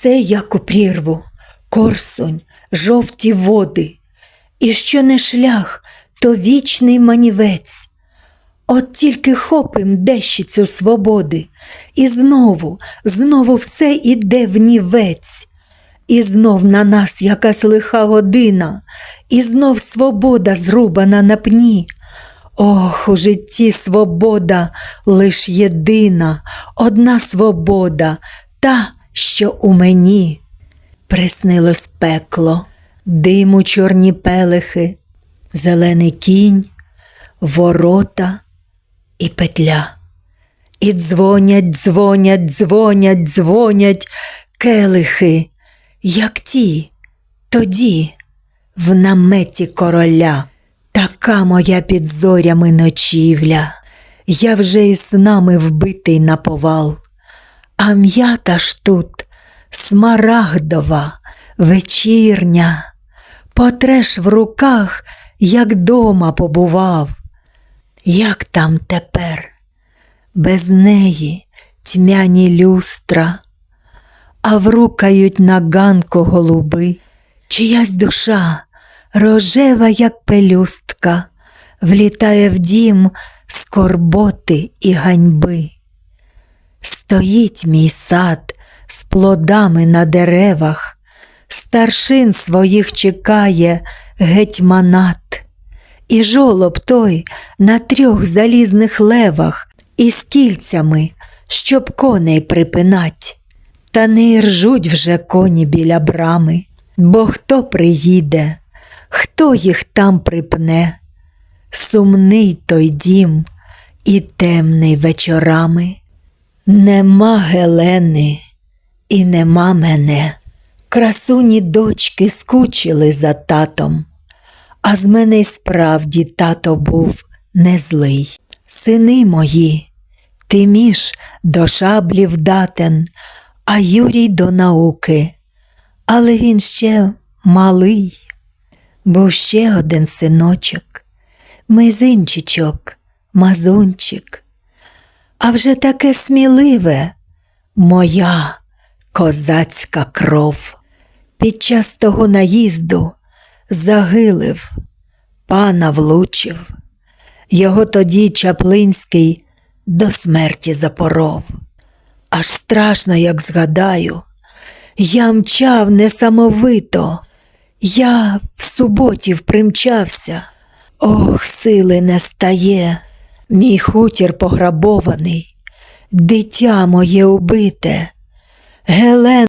Все як у прірву, корсунь, жовті води, і що не шлях, то вічний манівець. От тільки хопим дещицю свободи, і знову, знову все іде в нівець. І знов на нас якась лиха година, і знов свобода зрубана на пні. Ох, у житті свобода лиш єдина, одна свобода, та, що у мені. Приснилось пекло, диму чорні пелехи, зелений кінь, ворота і петля. І дзвонять, дзвонять, дзвонять, дзвонять келихи, як ті, тоді, в наметі короля. Така моя під зорями ночівля, я вже і снами вбитий на повал. А м'ята ж тут смарагдова, вечірня, потреш в руках, як дома побував. Як там тепер? Без неї тьмяні люстра, а врукають на ганку голуби, чиясь душа, рожева, як пелюстка, влітає в дім скорботи і ганьби. Стоїть мій сад з плодами на деревах, старшин своїх чекає гетьманат, і жолоб той на трьох залізних левах із кільцями, щоб коней припинать. Та не іржуть вже коні біля брами, бо хто приїде, хто їх там припне? Сумний той дім і темний вечорами. Нема Гелени і нема мене. Красуні дочки скучили за татом, а з мене й справді тато був не злий. Сини мої, Тиміш до шаблі вдатен, а Юрій до науки. Але він ще малий. Був ще один синочок, мизинчичок, мазунчик а вже таке сміливе моя козацька кров. Під час того наїзду загилив, пана влучив, його тоді Чаплинський до смерті запоров. Аж страшно, як згадаю, я мчав несамовито, я в суботів примчався, ох, сили не стає. Мій хутір пограбований, дитя моє убите, Гелен